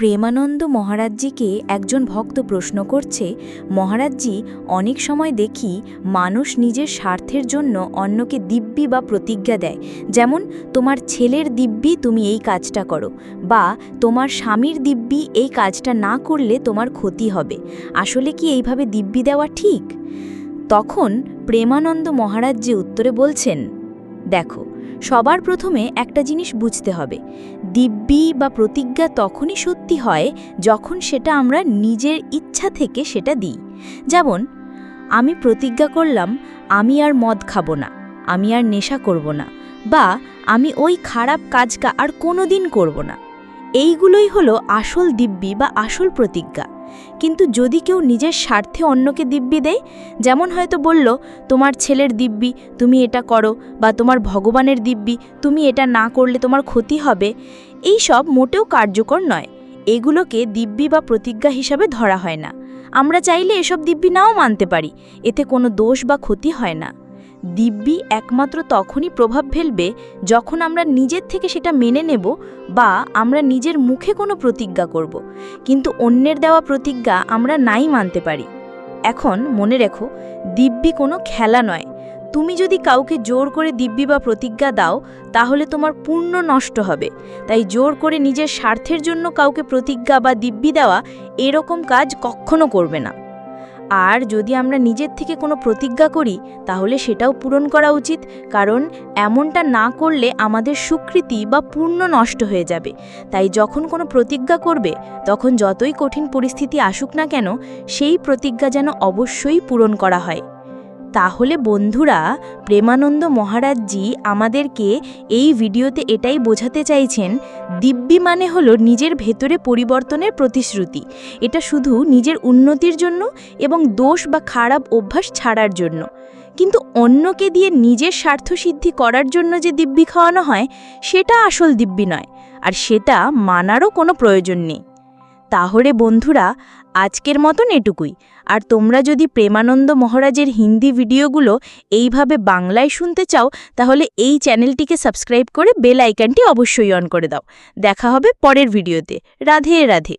প্রেমানন্দ মহারাজজিকে একজন ভক্ত প্রশ্ন করছে, মহারাজজি, অনেক সময় দেখি মানুষ নিজের স্বার্থের জন্য অন্যকে দিব্যি বা প্রতিজ্ঞা দেয়। যেমন, তোমার ছেলের দিব্যি তুমি এই কাজটা করো বা তোমার স্বামীর দিব্যি এই কাজটা না করলে তোমার ক্ষতি হবে। আসলে কি এইভাবে দিব্যি দেওয়া ঠিক? তখন প্রেমানন্দ মহারাজজি উত্তরে বলছেন, দেখো সবার প্রথমে একটা জিনিস বুঝতে হবে। দিব্যি বা প্রতিজ্ঞা তখনই সত্যি হয় যখন সেটা আমরা নিজের ইচ্ছা থেকে সেটা দিই। যেমন, আমি প্রতিজ্ঞা করলাম, আমি আর মদ খাব না, আমি আর নেশা করব না, বা আমি ওই খারাপ কাজটা আর কোনো দিন করব না। এইগুলোই হলো আসল দিব্যি বা আসল প্রতিজ্ঞা। কিন্তু যদি কেউ নিজের স্বার্থে অন্যকে দিব্যি দেয়, যেমন হয়তো বলল, তোমার ছেলের দিব্যি, তুমি এটা করো, বা, তোমার ভগবানের দিব্যি, তুমি এটা না করলে তোমার ক্ষতি হবে, এই সব মোটেও কার্যকর নয়। এগুলোকে দিব্যি বা প্রতিজ্ঞা হিসাবে ধরা হয় না। আমরা চাইলে এসব দিব্যি নাও মানতে পারি, এতে কোনো দোষ বা ক্ষতি হয় না। দিব্যি একমাত্র তখনই প্রভাব ফেলবে যখন আমরা নিজের থেকে সেটা মেনে নেব বা আমরা নিজের মুখে কোনো প্রতিজ্ঞা করব। কিন্তু অন্যের দেওয়া প্রতিজ্ঞা আমরা নাই মানতে পারি। এখন মনে রেখো, দিব্যি কোনো খেলা নয়। তুমি যদি কাউকে জোর করে দিব্যি বা প্রতিজ্ঞা দাও, তাহলে তোমার পূর্ণ নষ্ট হবে। তাই জোর করে নিজের স্বার্থের জন্য কাউকে প্রতিজ্ঞা বা দিব্যি দেওয়া এরকম কাজ কখনো করবে না। আর যদি আমরা নিজের থেকে কোনো প্রতিজ্ঞা করি, তাহলে সেটাও পূরণ করা উচিত, কারণ এমনটা না করলে আমাদের সুকৃতি বা পূর্ণ নষ্ট হয়ে যাবে। তাই যখন কোনো প্রতিজ্ঞা করবে, তখন যতই কঠিন পরিস্থিতি আসুক না কেন, সেই প্রতিজ্ঞা যেন অবশ্যই পূরণ করা হয়। তাহলে বন্ধুরা, প্রেমানন্দ মহারাজজি আমাদেরকে এই ভিডিওতে এটাই বোঝাতে চাইছেন, দিব্যি মানে হলো নিজের ভেতরে পরিবর্তনের প্রতিশ্রুতি। এটা শুধু নিজের উন্নতির জন্য এবং দোষ বা খারাপ অভ্যাস ছাড়ার জন্য। কিন্তু অন্যকে দিয়ে নিজের স্বার্থসিদ্ধি করার জন্য যে দিব্যি খাওয়ানো হয়, সেটা আসল দিব্যি নয়, আর সেটা মানারও কোনো প্রয়োজন নেই। তাহলে বন্ধুরা আজকের মতন এটুকুই। আর তোমরা যদি প্রেমানন্দ মহারাজের হিন্দি ভিডিওগুলো এইভাবে বাংলায় শুনতে চাও, তাহলে এই চ্যানেলটিকে সাবস্ক্রাইব করে বেল আইকনটি অবশ্যই অন করে দাও। দেখা হবে পরের ভিডিওতে। রাধে রাধে।